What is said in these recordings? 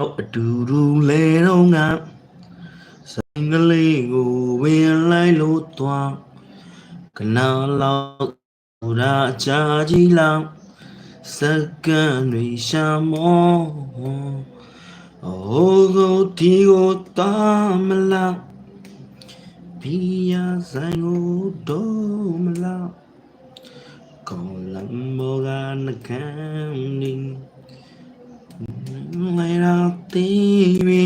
တော့အတူတူလဲတော့ငါဆိုင်ကလေးကိုဝင်လိုက်လို့သွားကနာလောက်ဘူရာချာကြီးလောက်စက္ကန်တွေရှာမောအိုးကိုဒီကိုတာမလားဘီယာဆိုင်ကိုတော့မလားကောင်းလမ်းမောကနကန်းနေ ငါသေးပြီ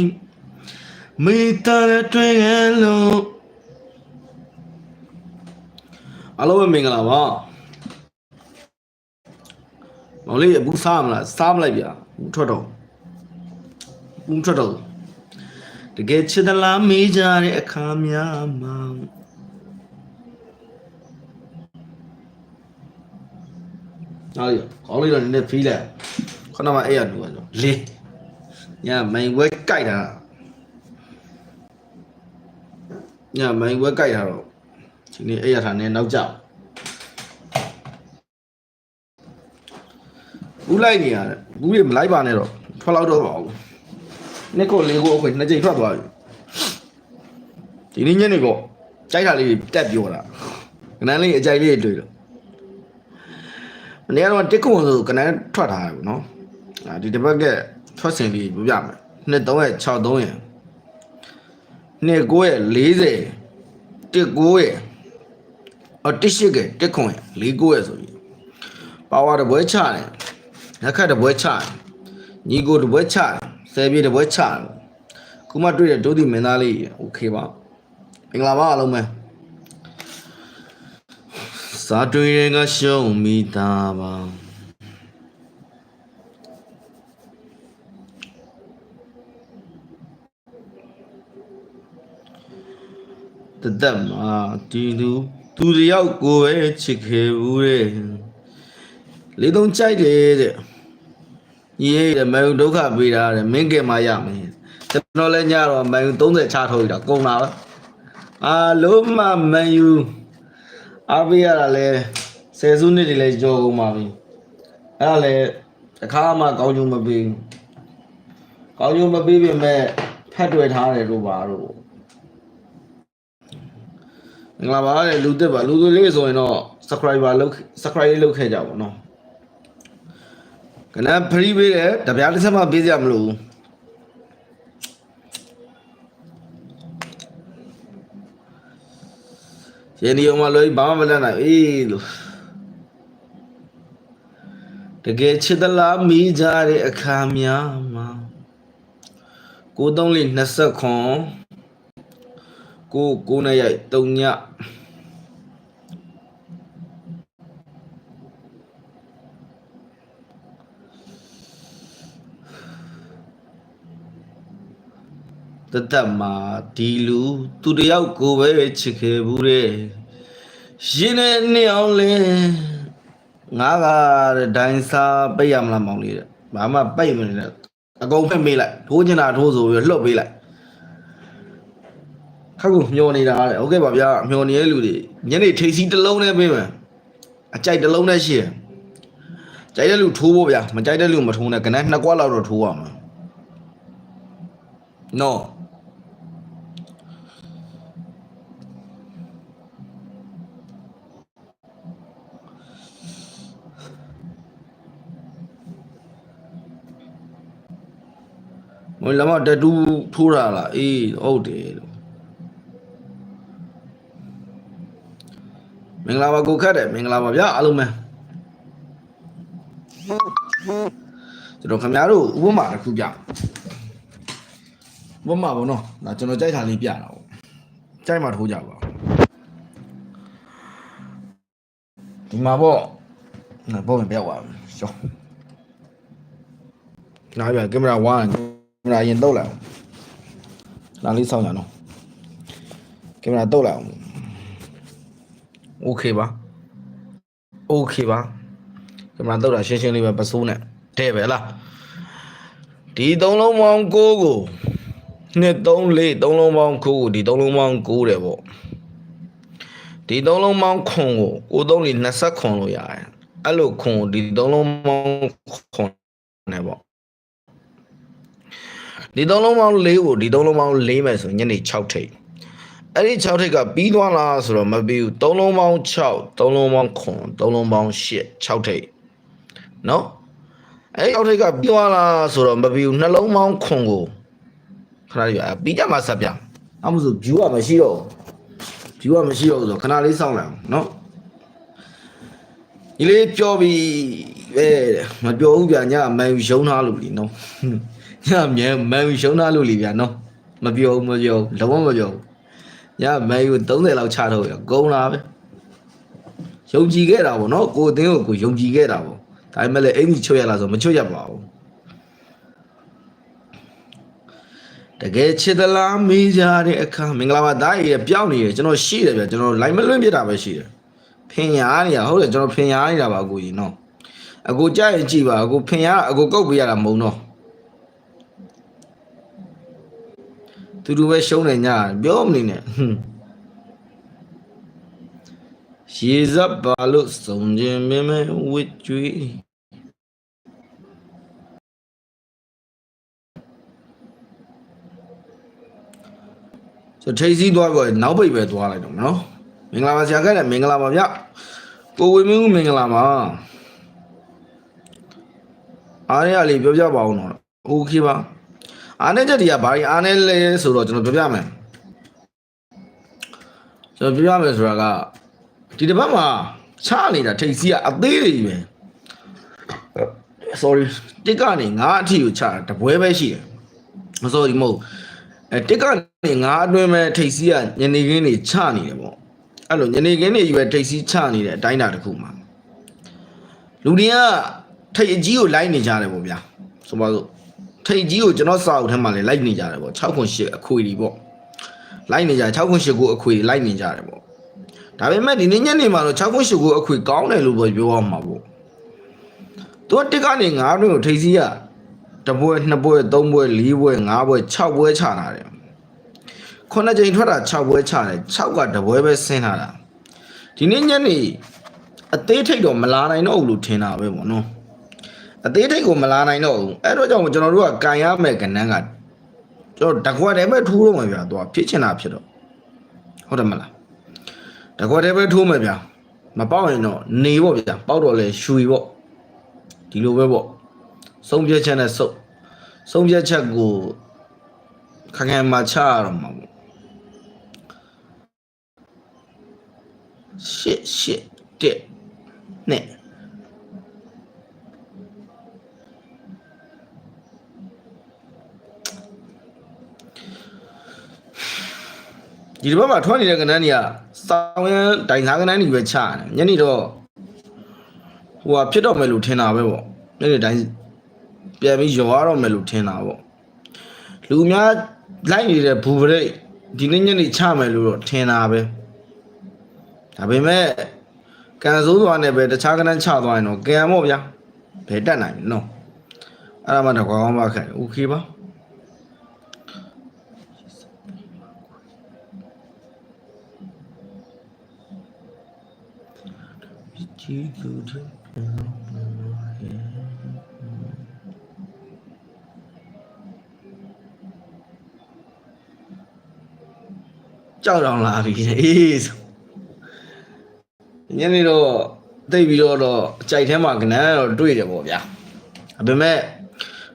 မိသားတွေငယ်လို့အလုံးမင်္ဂလာပါမောင်လေးဘူးစားမလားစားမလိုက်ပြဘူးထွက်တော့ဘူးထွက်တော့တကယ်ချစ်သလားမေးကြတဲ့အခါများမှာနားလေခေါင်းလေးတော့နည်းနည်းဖီးလိုက်ခဏမှအဲ့ရတူပါကြောလေး ညမိုင်ဝဲကြိုက်တာညမိုင်ဝဲကြိုက်တာတော့ဒီနေ့အဲ့ရထားနေနောက်ကြောက်ဘူးလိုက်နေရတယ်ဘူးတွေမလိုက်ပါနဲ့တော့ထွက်လောက်တော့ပါဘူးနှစ်ကိုလေးကိုအခွေနှစ်ကြိမ်ထွက်သွားပြီဒီနေ့ညနေကောကြိုက်တာလေးတက်ပြောတာကနန်းလေးအကြိုက်လေးတွေ့လို့မနေ့ကတော့တစ်ခုံဆိုကနန်းထွက်ထားတယ်ဗောနော်အာဒီတစ်ပတ်က ထွက်စင်လေးပြပြမယ်နှစ်3ရဲ့6 3ရဲ့နှစ်9ရဲ့40 1 9ရဲ့အော်1 8ရဲ့1ခွန်ရဲ့4 9ရဲ့ဆိုပြီးပါဝါတပွဲချတယ်လက်ခတ်တပွဲချတယ်ညီကိုတပွဲချတယ်ဆယ်ပြေတပွဲချတယ်ခုမှတွေ့တဲ့ဒုတိမင်းသားလေးโอเคပါမင်္ဂလာပါအားလုံးပဲစာတွေ့ရင်ကရှုံးမိတာပါ တသက်မှာဒီလူသူတယောက်ကိုပဲချစ်ခဲ့ဘူးတဲ့လေးသုံးကြိုက်တယ်တဲ့ညီရဲ့တဲ့မယုံဒုက္ခပေးတာတဲ့မင်းကယ်မှရမယ်ကျွန်တော်လည်းညတော့မယုံ30ချထုတ်ရတာကုန်တာပဲအာလုံးမမယုံအားပေးရတာလဲဆယ်စုနှစ်တွေလဲကြောကုန်ပါပြီအဲ့ဒါလဲတစ်ခါမှကောင်းကျိုးမပေးဘူးကောင်းကျိုးမပေးပြင်မဲ့ဖတ်တွေ့ထားတယ်လို့ပါတော့မ င်္ဂလာပါတဲ့လူသစ်ပါလူသစ်လေးဆိုရင်တော့ subscriber လုပ် subscribe လေးလုပ်ခဲ့ကြပါတော့ကနဖရီးပေးတယ်တပြားတစ်ဆက်မှပေးကြမလို့ရင်းဒီအောင်မလို့ဘာမှမလုပ်နိုင်အေးလို့တကယ်ချစ်သလားမိကြတဲ့အခါများမှာကိုသုံးလေး20ခွန် ကိုကိုနဲ့ရိုက်တုံညတသက်မှာဒီလူသူတယောက်ကိုပဲချစ်ခဲ့ဘူးတဲ့ရင်နဲ့နှစ်အောင်လဲငါကတဲ့ဒိုင်းစာပိတ်ရမလားမောင်လေးတဲ့ဘာမှပိတ်မနေနဲ့အကုန်ဖက်မေးလိုက်ထိုးချင်တာထိုးဆိုပြီးလှုပ်ပေးလိုက် ခက်ကူမျောနေတာတဲ့ဟုတ်ကဲ့ပါဗျာမျောနေတဲ့လူတွေညနေထိပ်စီတစ်လုံးနဲ့ပေးမယ်အကြိုက်တစ်လုံးနဲ့ရှိတယ်ကြိုက်တဲ့လူထိုးဖို့ဗျာမကြိုက်တဲ့လူမထိုးနဲ့ကနန်းနှစ်ကွက်လောက်တော့ထိုးရမှာနော်မလမတတူထိုးတာလားအေးဟုတ်တယ်လို့ မင်္ဂလာပါကိုခတ်တယ်မင်္ဂလာပါဗျာအားလုံးပဲကျွန်တော်ခင်ဗျားတို့ဥပမာတစ်ခုပြဥပမာပေါ့နော်ဒါကျွန်တော်ကြိုက်တာလေးပြတာပေါ့ကြိုက်မှထိုးကြပါဒီမှာပေါ့ငါပေါ့မပြောက်ပါဘူးရှောနားပြကင်မရာ1ကင်မရာရင်တော့လိုက်အောင်နားလေးစောင့်ရအောင်ကင်မရာတော့လိုက်အောင် โอเคပါโอเคပါကင်မရာတော့တာရှင်းရှင်းလေးပဲပစိုးနဲ့တဲ့ပဲလားဒီသုံးလုံးပေါင်း9ကိုနှစ်3 4သုံးလုံးပေါင်း9ကိုဒီသုံးလုံးပေါင်း9တယ်ပေါ့ဒီသုံးလုံးပေါင်းခွန်ကိုကိုသုံးလေး20ခွန်လို့ရတယ်အဲ့လိုခွန်ကိုဒီသုံးလုံးပေါင်းခွန်နဲ့ပေါ့ ဒီသုံးလုံးပေါင်း၄ကိုဒီသုံးလုံးပေါင်း၄မယ်ဆိုရင်ညနေ6ထိပ် အဲ့ဒီ6ထိပ်ကပြီးသွားလားဆိုတော့မပြီးဘူးသုံးလုံးပေါင်း6သုံးလုံးပေါင်း9သုံးလုံးပေါင်း8 6ထိပ်နော်အဲ့ဒီ6ထိပ်ကပြီးသွားလားဆိုတော့မပြီးဘူးနှလုံးပေါင်း9ကိုခဏလေးပြပြီးကြမှာဆက်ပြအမှဆို view ကမရှိတော့ဘူး view ကမရှိတော့ဘူးဆိုတော့ခဏလေးစောင့်လိုက်အောင်နော်ဒီလေးပြောပြီးအဲမပြောဘူးဗျာညမန်ယူရှုံးထားလို့လीနော်ညမြန်မန်ယူရှုံးထားလို့လीဗျာနော်မပြောဘူးမပြောဘူးလုံးဝမပြောဘူး ညမန်ယူ30လောက်ချတော့ရဂုံလာပဲယုံကြည်ခဲ့တာပေါ့နော်ကိုအသင်းကိုကိုယုံကြည်ခဲ့တာပေါ့ဒါပေမဲ့လည်းအဲ့ဒီချွတ်ရလားဆိုမချွတ်ရပါဘူးတကယ်ချစ်သလားမေးကြတဲ့အခါမင်္ဂလာပါဒါကြီးရပျောက်နေတယ်ကျွန်တော်ရှိတယ်ဗျကျွန်တော်လိုက်မလွင့်ပြတာပဲရှိတယ်ဖင်ညာနေရဟုတ်တယ်ကျွန်တော်ဖင်ညာနေတာပါအကိုကြီးနော်အကိုကြိုက်ရင်ကြည့်ပါအကိုဖင်ညာအကိုကုတ်ပေးရတာမုံတော့ သူတို့ပဲရှုံးနေညာပြောမနေနဲ့ဟွန်းရေဇပ်ပါလို့စုံခြင်းမင်းမဲဝစ်ကျွေးဆိုထိတ်စီးသွားပြီးတော့နောက်ပိတ်ပဲသွားလိုက်တော့မယ်နော်မင်္ဂလာပါဆရာကလည်းမင်္ဂလာပါဗျကိုဝေမင်းဦးမင်္ဂလာပါအားရလေးပြောပြပါအောင်တော့โอเคပါ အားနဲ့ချက်တွေကဘာကြီးအားနဲ့လဲဆိုတော့ကျွန်တော်ပြောပြမယ်ကျွန်တော်ပြောပြမယ်ဆိုတာကဒီတစ်ပတ်မှာချနေတာထိတ်စီးကအသေးတွေပဲ sorry တစ်ကနေ9အထိကိုချတာတပွဲပဲရှိတယ်မ sorry မဟုတ်အဲတစ်ကနေ9အတွင်းပဲထိတ်စီးကညနေခင်းနေချနေတယ်ပေါ့အဲ့လိုညနေခင်းနေယူပဲထိတ်စီးချနေတဲ့အတိုင်းတာတစ်ခုမှာလူတွေကထိတ်အကြီးကိုလိုက်နေကြတယ်ပေါ့ဗျာဆိုပါစို့ ထိတ်ကြီးကိုကျွန်တော်စာအုပ်ထဲမှာလည်းလိုက်နေကြတယ်ပေါ့6ခွန်8အခွေတွေပေါ့လိုက်နေကြ6ခွန်8ကိုအခွေတွေလိုက်နေကြတယ်ပေါ့ဒါပေမဲ့ဒီနေ့ညနေမှာတော့6ခွန်8ကိုအခွေကောင်းတယ်လို့ပဲပြောရမှာပေါ့သူကတစ်ကနေ9တွင်းကိုထိတ်စီးကတပွဲ2ပွဲ3ပွဲ4ပွဲ5ပွဲ6ပွဲချတာတယ်ခုနှစ်ကြိမ်ထွက်တာ6ပွဲချတယ်6ကတပွဲပဲဆင်းလာတာဒီနေ့ညနေအသေးထိတ်တော့မလာနိုင်တော့ဘူးလို့ထင်တာပဲပေါ့နော် အသေးထိတ်ကိုမလာနိုင်တော့ဘူးအဲ့တော့ကြောင့်ကျွန်တော်တို့ကကန်ရမယ်ကဏ္ဍကကျွန်တော်တကွက်တည်းပဲထိုးတော့မှာဗျာတော့ဖြစ်ချင်တာဖြစ်တော့ဟုတ်တယ်မလားတကွက်တည်းပဲထိုးမယ်ဗျာမပေါက်ရင်တော့နေပေါ့ဗျာပေါက်တော့လဲရှူရီပေါ့ဒီလိုပဲပေါ့ဆုံးဖြတ်ချက်နဲ့စုပ်ဆုံးဖြတ်ချက်ကိုခက်ခဲမှချရတော့မှာပေါ့ရှစ်ရှစ်တက်နဲ့ ဒီတစ်ပတ်မှာထွက်နေတဲ့ကဏ္ဍတွေကစောင်းရန်တိုင်စားကဏ္ဍတွေပဲချရတယ်ညနေတော့ဟိုဟာဖြစ်တော့မယ်လို့ထင်တာပဲပေါ့ညနေတိုင်းပြန်ပြီးရောရတော့မယ်လို့ထင်တာပေါ့လူများလိုက်နေတဲ့ဘူပရိတ်ဒီနေ့ညနေချမယ်လို့တော့ထင်တာပဲဒါပေမဲ့ကန်စိုးသွားနေပဲတခြားကဏ္ဍချသွားရင်တော့ကံမို့ဗျာဘယ်တက်နိုင်မလဲနော်အဲ့ဒါမှတော့ကောင်းပါခဲ့โอเคပါ ကြည့်သူတဲ့ကြောက်တောင်လာပြီအေးဆိုညနေတော့တိတ်ပြီးတော့တော့အကြိုက်ထဲမှာကနန်းတော့တွေ့တယ်ပေါ့ဗျာဒါပေမဲ့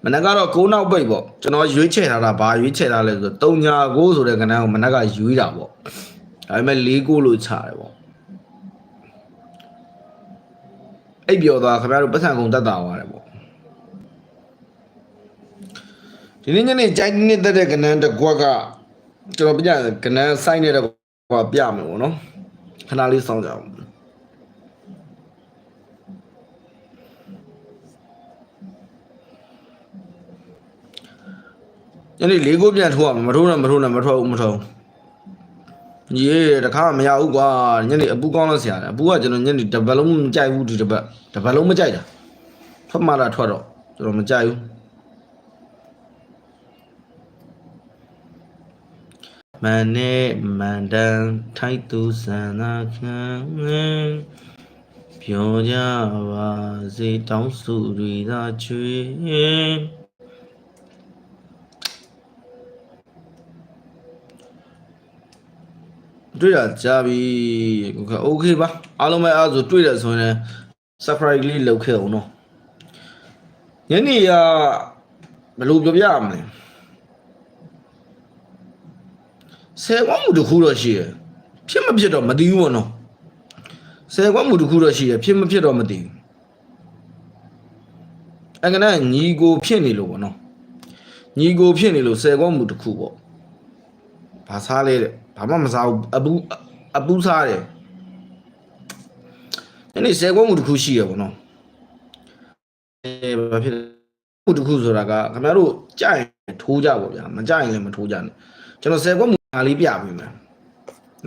မနက်ကတော့ကိုးနောက်ပိတ်ပေါ့ကျွန်တော်ရွေးချယ်ထားတာဘာရွေးချယ်ထားလဲဆိုတော့3ညာကိုဆိုတဲ့ကနန်းကိုမနက်ကရွေးတာပေါ့ဒါပေမဲ့၄ကိုလို့ချတယ်ပေါ့ အိပ်ပျော်သွားခင်ဗျားတို့ပတ်စံကုန်တက်တာသွားတယ်ပေါ့ဒီနေ့ညနေကြိုက်နေတဲ့တဲ့ကနန်းတစ်ကွက်ကကျွန်တော်ပြကနန်းဆိုင်နေတဲ့ကွာပြမယ်ပေါ့နော်ခဏလေးစောင့်ကြအောင်ညနေလေးကိုပြန်ထိုးရမှာမထိုးနဲ့မထိုးနဲ့မထိုးဘူးမထိုးဘူး ရေတခါမရဘူးကွာညနေအပူကောင်းလို့ဆရာတယ်အပူကကျွန်တော်ညနေတပတ်လုံးမကြိုက်ဘူးဒီတပတ်တပတ်လုံးမကြိုက်တာထွက်မှလာထွက်တော့ကျွန်တော်မကြိုက်ဘူးမန်နဲ့မန်တန်ထိုက်သူစံနာခံပြောကြပါစေတောင်းစုတွေသာချွေ တွေ့တာကြားပြီโอเคโอเคပါအားလုံးပဲအားဆိုတွေ့တယ်ဆိုရင်လည်း surprise လေးလုပ်ခဲ့အောင်နော်ညနေကဘယ်လိုပြောပြရမလဲဆယ်ကွာမှုတစ်ခုတော့ရှိရယ်ဖြစ်မဖြစ်တော့မသိဘူးပေါ့နော်ဆယ်ကွာမှုတစ်ခုတော့ရှိရယ်ဖြစ်မဖြစ်တော့မသိဘူးအကနညီကိုဖြစ်နေလို့ပေါ့နော်ညီကိုဖြစ်နေလို့ဆယ်ကွာမှုတစ်ခုပေါ့ဘာစားလဲတဲ့ ဘာမှမစားဘူးအပူအပူစားတယ်ဒီနေ့ဆယ်ကွာမှုတစ်ခုရှိရယ်ပေါ့နော်အဲဘာဖြစ်လဲမှုတစ်ခုဆိုတာကခင်ဗျားတို့ကြိုက်ရင်ထိုးကြပါဗျာမကြိုက်ရင်လည်းမထိုးကြနဲ့ကျွန်တော်ဆယ်ကွာမှုအားလေးပြပေးမယ်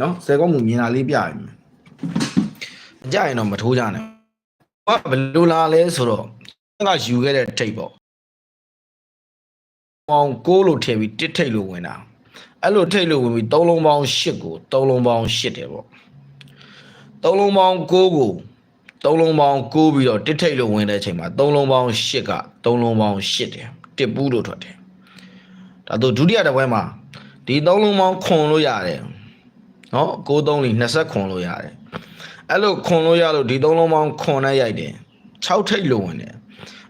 နော်ဆယ်ကွာမှုမြင်တာလေးပြပေးမယ်မကြိုက်ရင်တော့မထိုးကြနဲ့ဘာဘယ်လိုလာလဲဆိုတော့ကယူခဲ့တဲ့ထိတ်ပေါ့ပေါင်ကိုလို့ထည့်ပြီးတစ်ထိတ်လို့ဝင်တာ အဲ့လိုထိတ်လို့ဝင်ပြီးသုံးလုံးပေါင်း၈ကိုသုံးလုံးပေါင်း၈တယ်ပေါ့သုံးလုံးပေါင်း9ကိုသုံးလုံးပေါင်း9ပြီးတော့တစ်ထိတ်လို့ဝင်တဲ့အချိန်မှာသုံးလုံးပေါင်း၈ကသုံးလုံးပေါင်း၈တယ်တစ်ပူးလို့ထွက်တယ်ဒါတော့ဒုတိယတစ်ပွဲမှာဒီသုံးလုံးပေါင်းခွန်လို့ရတယ်နော်9 3လေး20ခွန်လို့ရတယ်အဲ့လိုခွန်လို့ရလို့ဒီသုံးလုံးပေါင်းခွန်နဲ့ရိုက်တယ်6ထိတ်လို့ဝင်တယ်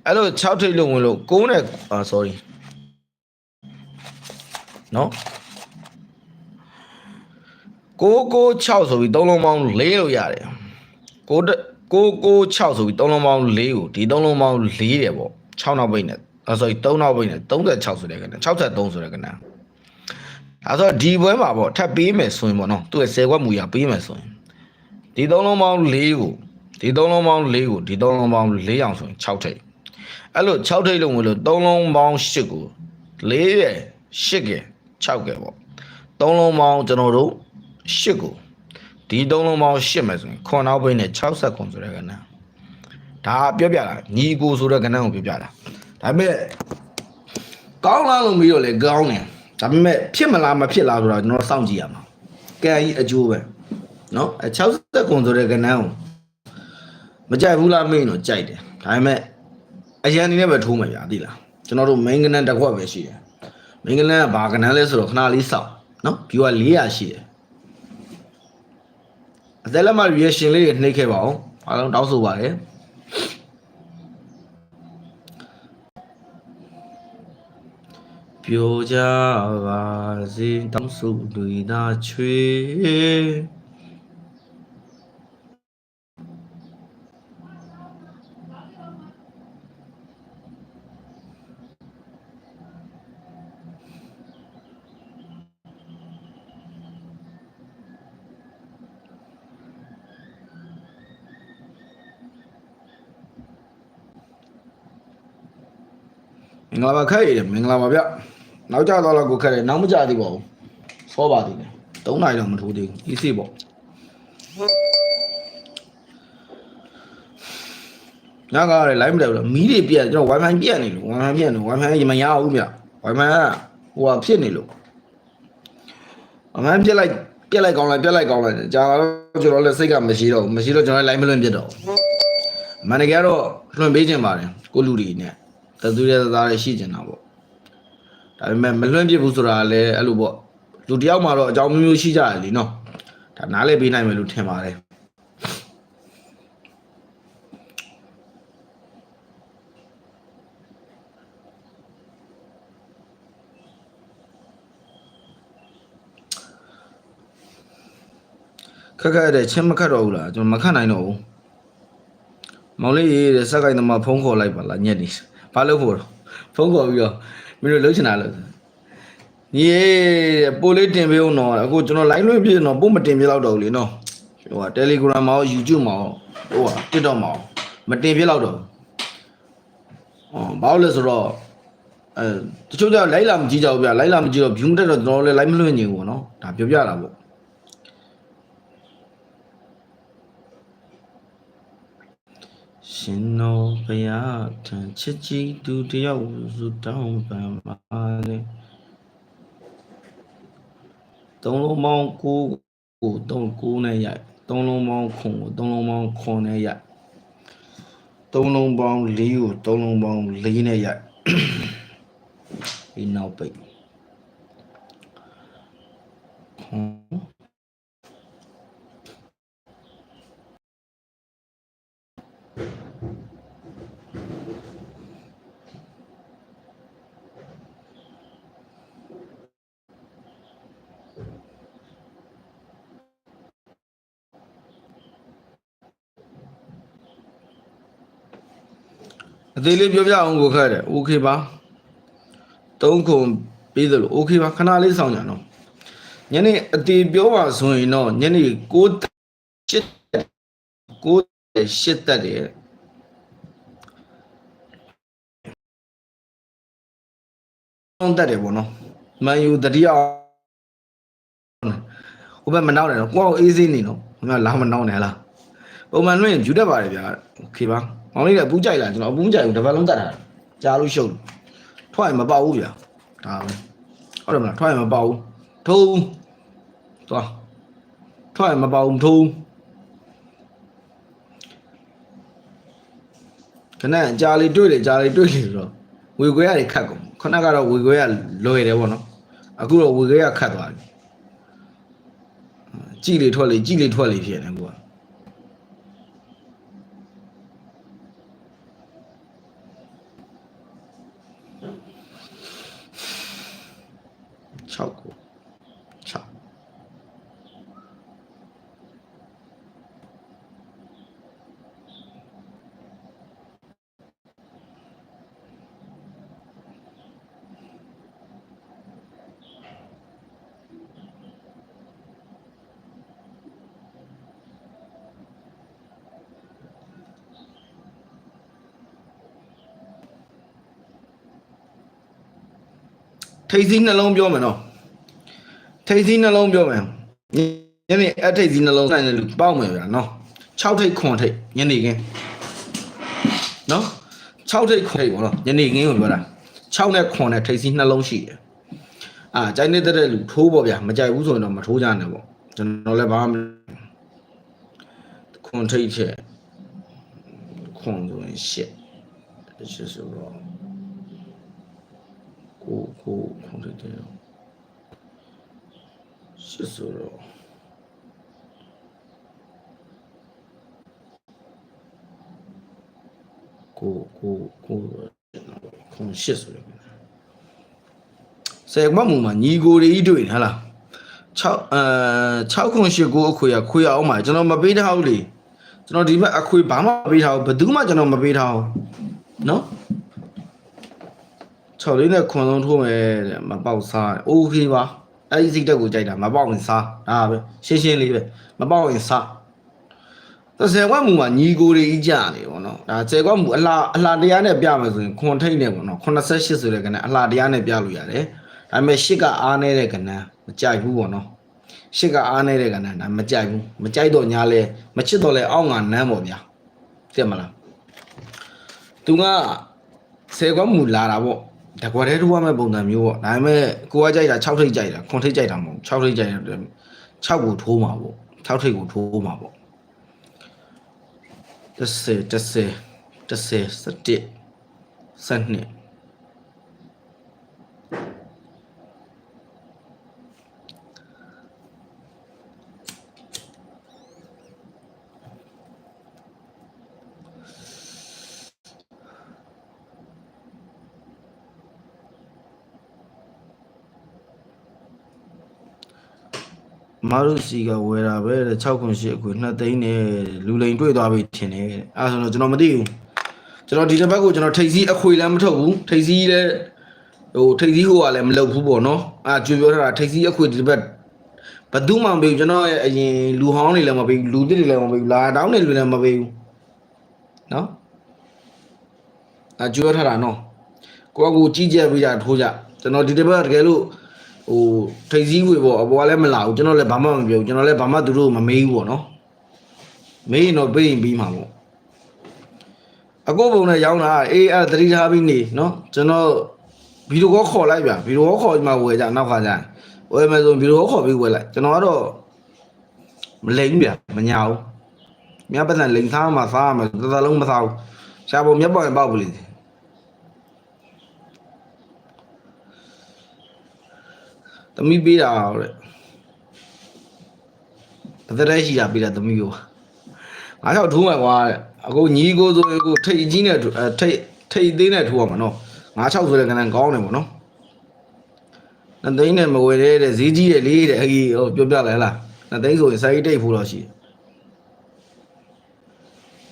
အဲ့လို6ထိတ်လို့ဝင်လို့9နဲ့အာ sorry နော် 696ဆိုပြီးသုံးလုံးပေါင်း၄လို့ရတယ်6 696ဆိုပြီးသုံးလုံးပေါင်း၄ကိုဒီသုံးလုံးပေါင်း၄တယ်ပေါ့6နောက်ပိတ်နဲ့အဲ sorry 3နောက်ပိတ်နဲ့36ဆိုတဲ့ကဏ္ဍ63ဆိုတဲ့ကဏ္ဍအဲဆိုဒီဘွဲမှာပေါ့ထပ်ပေးမယ်ဆိုရင်ပေါ့နော်သူ့ရဲ့10ခွက်မူရပေးမယ်ဆိုရင်ဒီသုံးလုံးပေါင်း၄ကိုဒီသုံးလုံးပေါင်း၄ကိုဒီသုံးလုံးပေါင်း၄အောင်ဆိုရင်6ထိပ်အဲ့လို6ထိပ်လုံးဝင်လို့သုံးလုံးပေါင်း8ကို၄ရယ်8ကယ်6ကယ်ပေါ့သုံးလုံးပေါင်းကျွန်တော်တို့ 8ကိုဒီသုံးလုံးပေါင်း8မယ်ဆိုရင်ခွန်နောက်ပိတ်နဲ့60ခွန်ဆိုတဲ့ကဏ္ဍဒါပြောပြတာညီကိုဆိုတဲ့ကဏ္ဍကိုပြောပြတာဒါပေမဲ့ကောင်းလားလို့မေးတော့လေကောင်းတယ်ဒါပေမဲ့ဖြစ်မလားမဖြစ်လားဆိုတော့ကျွန်တော်စောင့်ကြည့်ရမှာကံကြီးအကျိုးပဲเนาะအဲ60ခွန်ဆိုတဲ့ကဏ္ဍကိုမကြိုက်ဘူးလားမင်းတော့ကြိုက်တယ်ဒါပေမဲ့အရန်နေနဲ့ပဲထိုးမှာဗျာသိလားကျွန်တော်တို့ main ကဏ္ဍတစ်ခွက်ပဲရှိတယ် main ကဏ္ဍကဘာကဏ္ဍလဲဆိုတော့ခဏလေးစောင့်เนาะ view က400ရှိတယ် အသက်လက်မ reaction လေးတွေနှိပ်ခဲ့ပါအောင်အားလုံးတောင်းဆိုပါတယ်ပြောကြပါစေတောင်းဆိုတွေသာချွေ မင်္ဂလာပါခဲ့ရတယ်မင်္ဂလာပါဗျနောက်ကြတော့လည်းကိုခက်တယ်နောက်မကြသေးပါဘူးစောပါသေးတယ်၃နိုင်တော့မထိုးသေးဘူး easy ပေါ့ညကလည်း live မတက်ဘူးလားမီးတွေပြက်ကျွန်တော် wifi ပြက်နေလို့ wifi ပြက်နေ wifi ရမရဘူးမြ wifi ကဟိုဟာဖြစ်နေလို့အမှန်ပြက်လိုက်ပြက်လိုက်ကောင်းလိုက်ပြက်လိုက်ကောင်းလိုက်ကြာတော့ကျွန်တော်လည်းစိတ်ကမရှိတော့ဘူးမရှိတော့ကျွန်တော်လည်း live မလွှင့်ပြတ်တော့ဘူးမန်နေဂျာတော့လွှင့်ပေးခြင်းပါတယ်ကိုလူတွေနဲ့ တသူရဲသားတွေရှိကျင်တာပေါ့ဒါပေမဲ့မလွှင့်ပြစ်ဘူးဆိုတာလည်းအဲ့လိုပေါ့လူတယောက်မှတော့အကြောင်းမျိုးမျိုးရှိကြတယ်လीနော်ဒါနားလည်ပေးနိုင်မယ်လို့ထင်ပါတယ်ခက်ခက်တဲ့ချင်းမခတ်တော့ဘူးလားကျွန်တော်မခတ်နိုင်တော့ဘူးမောင်လေးရေးတဲ့စက်ကိုင်းသမားဖုန်းခေါ်လိုက်ပါလားညက်နေ ဘာလို့ခေါ်တော့ဖုန်းခေါ်ပြီးတော့မင်းတို့လှုပ်ချင်တာလို့ညီရေးပို့လေးတင်ပေးဦးတော့အခုကျွန်တော် line လွှင့်ပြတော့ပို့မတင်ပြတော့တော့ဘူးလေနော်ဟိုက Telegram မှာရော YouTube မှာရောဟိုက TikTok မှာရောမတင်ပြတော့တော့ဘူးဟောဘာလို့လဲဆိုတော့အဲတချို့ကြောင့် live လာမကြည့်ကြဘူးဗျ live လာမကြည့်တော့ view မတက်တော့ကျွန်တော်လည်း live မလွှင့်ချင်ဘူးပေါ့နော်ဒါပြောပြတာပေါ့ ရှင်တော်ဘုရားထံချစ်ကြည်သူတယောက်စုတောင်းပန်ပါလေသုံးလုံးပေါင်း9ကိုသုံး9နဲ့ရိုက်သုံးလုံးပေါင်းခွန်ကိုသုံးလုံးပေါင်းခွန်နဲ့ရိုက်သုံးလုံးပေါင်း4ကိုသုံးလုံးပေါင်း4နဲ့ရိုက်ဒီနောက်ပိတ် အသေးလေးပြောပြအောင်ကိုခက်တယ်โอเคပါသုံးခုပြီးသလိုโอเคပါခဏလေးဆောင်ကြနော်ညနေအသေးပြောပါဆိုရင်တော့ညနေ6 8 9 8တက်တယ်အောင်တက်တယ်ပေါ့နော်မန်ယူတတိယဟိုဘက်မနောက်နဲ့တော့ကိုယ့်အောင်အေးစေးနေနော်ငါလာမနောက်နဲ့လားပုံမှန်လွင့်ယူတတ်ပါတယ်ဗျာโอเคပါ မောင်လေးလည်းအပူးကြိုက်လားကျွန်တော်အပူးမကြိုက်ဘူးတစ်ပတ်လုံးတက်တာကြားလို့ရှုပ်ထွက်ရင်မပေါက်ဘူးဗျာဒါပဲဟုတ်တယ်မလားထွက်ရင်မပေါက်ဘူးထုံးသွားထွက်ရင်မပေါက်ဘူးထုံးခဏကြားလေးတွေ့လေကြားလေးတွေ့လေဆိုတော့ဝေခွဲရတယ်ခတ်ကုန်ခဏကတော့ဝေခွဲရလွယ်တယ်ပေါ့နော်အခုတော့ဝေခွဲရခတ်သွားပြီကြည်လေထွက်လေကြည်လေထွက်လေဖြစ်နေကွာ 6ကို6ထိတ်စီးနှလုံးပြောမယ်နော် ထိတ်စီးနှလုံးပြောမယ်ညနေအထိတ်စီးနှလုံးဆိုင်တဲ့လူပေါက်မယ်ဗျာနော်6ထိတ်ခွန်ထိတ်ညနေခင်းနော်6ထိတ်ခွန်ထိတ်ပေါ့နော်ညနေခင်းကိုပြောတာ6နဲ့ခွန်နဲ့ထိတ်စီးနှလုံးရှိတယ်အာကြိုက်နေတဲ့လူထိုးပေါ့ဗျာမကြိုက်ဘူးဆိုရင်တော့မထိုးကြနဲ့ပေါ့ကျွန်တော်လည်းဘာမှခွန်ထိတ်ချက်ခွန်ဆိုရင်ရှစ်ရှစ်ဆိုတော့ကိုကိုခုံးတယ် ရောရှစ်ဆိုတော့ကိုကိုကိုခုံးရှစ်ဆိုတယ်ဆယ်မမူမှာညီကိုတွေကြီးတွေ့နေဟလား6အဲ6ခု8ကိုအခွေရခွေအောင်မှာကျွန်တော်မပေးထားဘူးလေကျွန်တော်ဒီဘက်အခွေဘာမှမပေးထားဘူးဘယ်သူမှကျွန်တော်မပေးထားဘူးเนาะ 6လေးနဲ့ခွန်ဆုံးထိုးမယ်တဲ့မပေါက်စားโอเคပါ အဲ့ဒီစိတ်တက်ကိုကြိုက်တာမပေါက်ရင်စားဒါပဲရှင်းရှင်းလေးပဲမပေါက်ရင်စား30ကွက်မူမှာညီကိုတွေကြီးကြနေပေါ့နော်ဒါ10ကွက်မူအလားအလားတရားနဲ့ပြမယ်ဆိုရင်ခွန်ထိတ်နေပေါ့နော်88ဆိုတဲ့ကဏ္ဍအလားတရားနဲ့ပြလို့ရတယ်ဒါပေမဲ့ရှစ်ကအားနေတဲ့ကဏ္ဍမကြိုက်ဘူးပေါ့နော်ရှစ်ကအားနေတဲ့ကဏ္ဍဒါမကြိုက်ဘူးမကြိုက်တော့ညာလဲမချစ်တော့လဲအောက်ငါနမ်းပေါ့ဗျာသိမလားသူက10ကွက်မူလာတာပေါ့ တကွက်တည်းထိုးရမယ့်ပုံစံမျိုးပေါ့ဒါပေမဲ့ကိုကကြိုက်တာ6ထိပ်ကြိုက်တာခွန်ထိပ်ကြိုက်တာမဟုတ်6ထိပ်ကြိုက်တယ်6ကိုထိုးမှာပေါ့6ထိပ်ကိုထိုးမှာပေါ့30 30 30 17 12 မတို့စီကဝယ်တာပဲတဲ့6ခွန်8အခွေ2သိန်းနဲ့လူလိန်တွေ့သွားပြီထင်တယ်တဲ့အဲဒါဆိုတော့ကျွန်တော်မသိဘူးကျွန်တော်ဒီတစ်ပတ်ကိုကျွန်တော်ထိပ်စီးအခွေလည်းမထုတ်ဘူးထိပ်စီးလည်းဟိုထိပ်စီးဟိုကလည်းမလုပ်ဘူးပေါ့နော်အာကြွေပြောထားတာထိပ်စီးအခွေဒီတစ်ပတ်ဘယ်သူမှမပေးဘူးကျွန်တော်ရဲ့အရင်လူဟောင်းတွေလည်းမပေးဘူးလူသစ်တွေလည်းမပေးဘူးလာတောင်းတွေလည်းမပေးဘူးနော်အာကြွေပြောထားတာနော်ကိုကကိုကြီးကြပ်ပြီးတာထိုးကြကျွန်တော်ဒီတစ်ပတ်တကယ်လို့ ဟိုထိတ်စည်းဝေပေါ့အပေါ်ကလည်းမလာဘူးကျွန်တော်လည်းဘာမှမပြောဘူးကျွန်တော်လည်းဘာမှသူတို့မမေးဘူးပေါ့နော်မေးရင်တော့ပြေးရင်ပြီးမှာပေါ့အကိုပုံနဲ့ရောင်းတာအေးအဲ့သတိထားပြီးနေနော်ကျွန်တော်ဗီဒီယိုကောခေါ်လိုက်ဗျဗီဒီယိုကောခေါ်ပြီးမှဝယ်ကြနောက်ခါကျရင်ဝယ်မယ်ဆိုဗီဒီယိုကောခေါ်ပြီးဝယ်လိုက်ကျွန်တော်ကတော့မလိမ့်ဗျမညာဘူးမြတ်ပတ်စံလိန်သားမှစားမှသသလုံးမစားဘူးရှားပုံမြတ်ပေါ်ရင်ပေါက်ပလိ သမီးပေးတာတဲ့တသက်တည်းရှိတာပေးတာသမီးကိုငါတော့ထိုးမှာကွာတဲ့အခုညီကိုဆိုရင်ကိုထိတ်ကြီးနဲ့ထိုးအဲထိတ်ထိတ်သေးနဲ့ထိုးရမှာနော်ငါ6ဆိုတဲ့ကနန်ကောင်းတယ်ပေါ့နော်နှစ်သိန်းနဲ့မဝယ်တဲ့တဲ့ဈေးကြီးတဲ့လေးတဲ့အကြီးဟိုပြောပြလဲလားနှစ်သိန်းဆိုရင်စာရေးတိတ်ဖို့တော့ရှိတယ်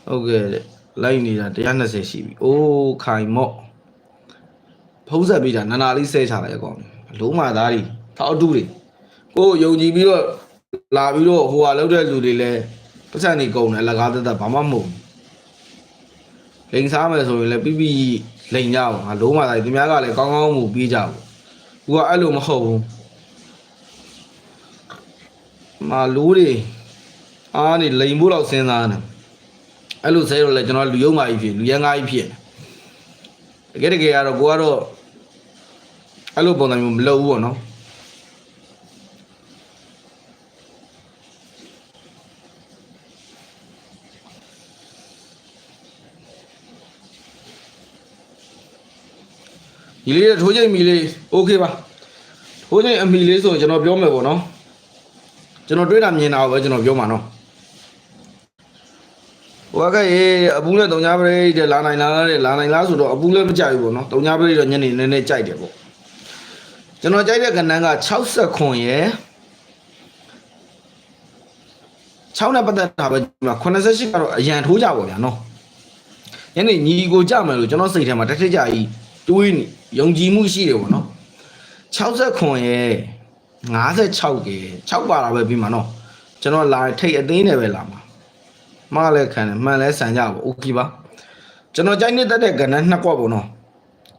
ဟုတ်ကဲ့တဲ့လိုက်နေတာ120ရှိပြီအိုးခိုင်မော့ဖုံးဆက်ပြီးတာနာနာလေးဆဲချလိုက်ရကောင်လုံးမသားတွေ ထောက်အတူတွေကိုယုံကြည်ပြီးတော့လာပြီးတော့ဟိုဟာလောက်တဲ့လူတွေလည်းပတ်စံနေကုန်တယ်အလကားသက်သက်ဘာမှမဟုတ်ဘူးလိန်စားမယ်ဆိုရင်လည်းပြီးပြီးလိန်ကြအောင်ငါလုံးမသားတွေသူများကလည်းကောင်းကောင်းမှုပြီးကြဘူးကိုကအဲ့လိုမဟုတ်ဘူးမာလူတွေအားနေလိန်ဖို့တော့စဉ်းစားနေအဲ့လိုဆဲတော့လေကျွန်တော်လူယုံမာကြီးဖြစ်လူရန်ကားကြီးဖြစ်တကယ်တကယ်ကတော့ကိုကတော့အဲ့လိုပုံစံမျိုးမလုပ်ဘူးပေါ့နော် ဒီလေးထိုးချိန်မီလေးโอเคပါထိုးချိန်အမီလေးဆိုရင်ကျွန်တော်ပြောမယ်ပေါ့နော်ကျွန်တော်တွေးတာမြင်တာကိုပဲကျွန်တော်ပြောမှာနော်ဟိုကရေအပူးနဲ့တုံညာပရိတဲ့လာနိုင်လားတဲ့လာနိုင်လားဆိုတော့အပူးလည်းမကြိုက်ဘူးပေါ့နော်တုံညာပရိတော့ညနေနည်းနည်းကြိုက်တယ်ပေါ့ကျွန်တော်ကြိုက်တဲ့ကဏ္ဍက60ခွန်ရယ်6နဲ့ပတ်သက်တာပဲ88ကတော့အရန်ထိုးကြပါဗျာနော်ညနေညီကိုကြမယ်လို့ကျွန်တော်စိတ်ထဲမှာတစ်ထစ်ကြကြီး တွေးနေယုံကြည်မှုရှိတယ်ပေါ့နော်60ခွန်ရယ်56က6ပါတာပဲပြီးမှာနော်ကျွန်တော်လာထိတ်အသေးနဲ့ပဲလာမှာမှားလဲခံတယ်မှန်လဲဆန်ကြပါโอเคပါကျွန်တော်ကြိုက်နေတဲ့ကဏ္ဍနှစ်ကွက်ပေါ့နော်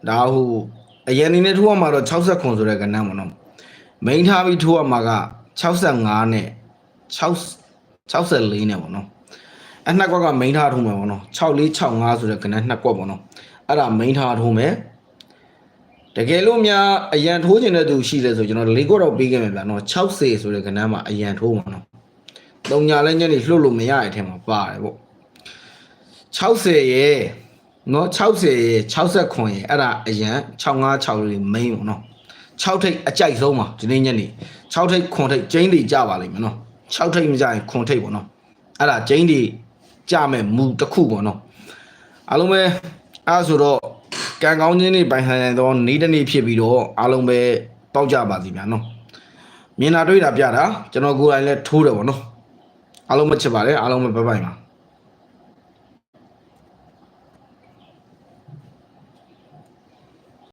ဒါဟိုအရင်နေနဲ့ထိုးရမှာတော့60ခွန်ဆိုတဲ့ကဏ္ဍပေါ့နော်မိန်ထားပြီးထိုးရမှာက65နဲ့6 64နဲ့ပေါ့နော်အဲ့နှစ်ကွက်ကမိန်ထားထိုးမှာပေါ့နော်6465ဆိုတဲ့ကဏ္ဍနှစ်ကွက်ပေါ့နော်အဲ့ဒါမိန်ထားထိုးမယ် တကယ်လို့များအရန်ထိုးကျင်တဲ့သူရှိတယ်ဆိုကျွန်တော်လေးခွက်တော့ပေးခဲ့မယ်ဗျာနော်60ဆိုတဲ့ကဏ္ဍမှာအရန်ထိုးမှာနော်တုံညာလဲညနေလှုပ်လို့မရတဲ့အထက်မှာပါတယ်ပေါ့60ရဲ့နော်60ရဲ့60ခွန်ရဲ့အဲ့ဒါအရန်656လေးမိန်ပေါ့နော်6ထိပ်အကြိုက်ဆုံးပါဒီနေ့ညနေ6ထိပ်ခွန်ထိပ်ကျင်းတွေကြပါလိမ့်မယ်နော်6ထိပ်မကြရင်ခွန်ထိပ်ပေါ့နော်အဲ့ဒါကျင်းတွေကြမဲ့မူတစ်ခုပေါ့နော်အားလုံးပဲအဲ့ဒါဆိုတော့ ကံကောင်းခြင်းတွေပိုင်ဆိုင်နိုင်သောနေ့တစ်နေ့ဖြစ်ပြီးတော့အားလုံးပဲပေါက်ကြပါစီဗျာနော်မြင်တာတွေ့တာပြတာကျွန်တော်ကိုယ်တိုင်လည်းထိုးတယ်ပေါ့နော်အားလုံးမချစ်ပါနဲ့အားလုံးပဲဘိုင်ဘိုင်ပါ